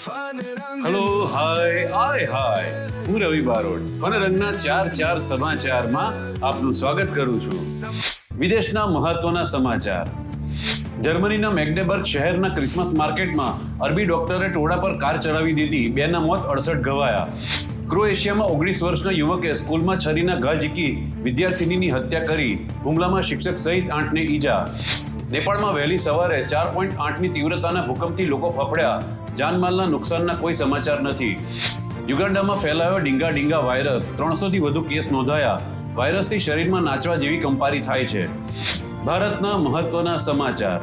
Hello hi આય હાય હું રવિ Barot. Fun રંગના ચાર ચાર સમાચારમાં આપનું સ્વાગત કરું છું. વિદેશના મહત્વના સમાચાર. જર્મનીના મેગ્નેબર્ગ શહેરના ક્રિસમસ માર્કેટમાં અરબી ડોક્ટરે ટોળા પર કાર ચડાવી દીધી. બેના મોત અડસઠ ઘવાયા ક્રોએશિયામાં ઓગણીસ વર્ષના યુવકે સ્કૂલમાં છરીના ઘા ઝીકી વિદ્યાર્થિનીની હત્યા કરી. હુમલામાં શિક્ષક સહિત આઠને ઈજા. નેપાળમાં વહેલી સવારે ચાર પોઈન્ટ આઠની તીવ્રતાના ભૂકંપથી લોકો ફફડ્યા. જાનમાલના નુકસાનના કોઈ સમાચાર નથી. યુગાન્ડામાં ફેલાયો ડીંગા ડીંગા વાયરસ. ત્રણસોથી વધુ કેસ નોંધાયા. વાયરસથી શરીરમાં નાચવા જેવી કંપારી થાય છે. ભારતના મહત્વના સમાચાર.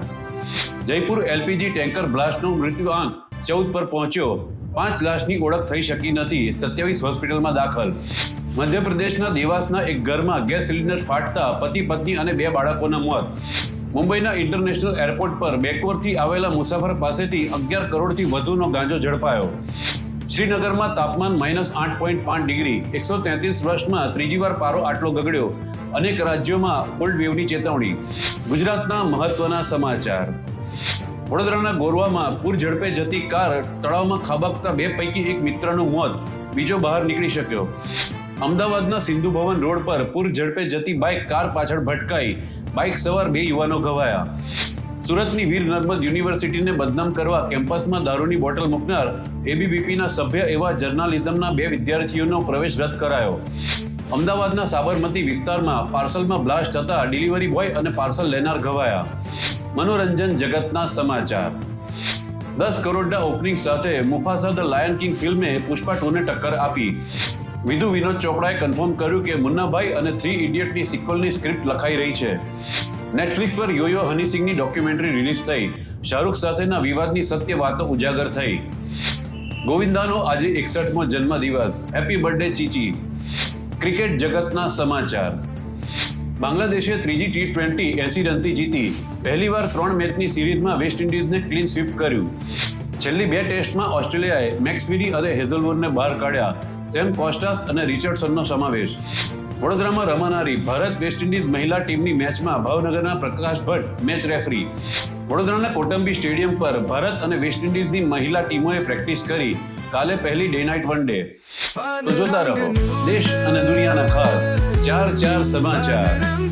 જયપુર એલપીજી ટેન્કર બ્લાસ્ટનો મૃત્યુ આંક ચૌદ પર પહોંચ્યો. પાંચ લાશની ઓળખ થઈ શકી નથી. સત્યાવીસ હોસ્પિટલમાં દાખલ. મધ્યપ્રદેશના દેવાસના એક ઘરમાં ગેસ સિલિન્ડર ફાટતા પતિ પત્ની અને બે બાળકોના મોત. મુંબઈના ઇન્ટરનેશનલ એરપોર્ટ પર બેકવર્ડથી આવેલા મુસાફર પાસેથી અગિયાર કરોડથી વધુનો ગાંજો ઝડપાયો. શ્રીનગરમાં તાપમાન માઇનસ આઠ પોઈન્ટ પાંચ ડિગ્રી, એકસો તેત્રીસ વર્ષમાં ત્રીજી વાર પારો આટલો ગગડ્યો. અનેક રાજ્યોમાં કોલ્ડ વેવની ચેતવણી. ગુજરાતના મહત્વના સમાચાર. વડોદરાના ગોરવામાં પૂર ઝડપે જતી કાર તળાવમાં ખાબકતા બે પૈકી એક મિત્રનું મોત. બીજો બહાર નીકળી શક્યો. અમદાવાદના સિંધુ ભવન રોડ પર પૂર ઝડપે જતી બાઇક કાર પાછળ ભટકાઈ. બાઇક સવાર બે યુવાનો ઘવાયા. સુરતની વીર નર્મદ યુનિવર્સિટીને બદનામ કરવા કેમ્પસમાં દારૂની બોટલ મૂકનાર એબીવીપીના સભ્ય એવા જર્નાલિઝમના બે વિદ્યાર્થીઓનો પ્રવેશ રદ કરાયો. અમદાવાદના સાબરમતી વિસ્તારમાં પાર્સલમાં બ્લાસ્ટ થતા ડિલિવરી બોય અને પાર્સલ લેનાર ઘવાયા. મનોરંજન જગતના સમાચાર. દસ કરોડના ઓપનિંગ સાથે મુફાસા ધ લાયન કિંગ ફિલ્મે પુષ્પા ટુને ટક્કર આપી. વિધુ વિનોદ ચોપડાએ કન્ફર્મ કર્યું કે મુન્નાભાઈ અને થ્રી ઇડિયટની સિક્વલની સ્ક્રિપ્ટ લખાઈ રહી છે. નેટફ્લિક્સ પર યોયો હનીસિંહની ડોક્યુમેન્ટરી રિલીઝ થઈ. શાહરૂખ સાથેના વિવાદની સત્ય વાતો ઉજાગર થઈ. ગોવિંદાનો આજે એકસઠમો જન્મદિવસ. Happy birthday ચીચી. ક્રિકેટ જગતના સમાચાર. બાંગ્લાદેશે ત્રીજી ટી ટ્વેન્ટી એસી રનથી જીતી. પહેલીવાર ત્રણ મેચની સિરીઝમાં વેસ્ટ ઇન્ડિઝને ક્લીન સ્વીપ કર્યું. છેલ્લી બે ટેસ્ટમાં ઓસ્ટ્રેલિયાએ મેક્સવિડી અને હેઝલવુડને બહાર કાઢ્યા. સેમ કોસ્ટાસ અને રિચર્ડસનનો સમાવેશ. વડોદરામાં રમાનારી ભારત વેસ્ટ ઇન્ડિઝ મહિલા ટીમની મેચમાં ભાવનગરના પ્રકાશ ભટ્ટ મેચ રેફરી. વડોદરાના કોટંબી સ્ટેડિયમ પર ભારત અને વેસ્ટ ઇન્ડિઝની મહિલા ટીમોએ પ્રેક્ટિસ કરી. કાલે પહેલી ડે નાઇટ વન ડે. તો જોતા રહો. દેશ અને દુનિયાના ખાસ ચાર ચાર સમાચાર.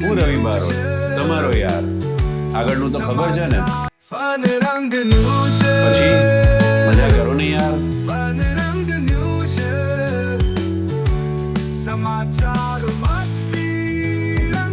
હું રવિ બારોટ. તમારો યાર. આગળનું તો ખબર છે ને? પછી my job.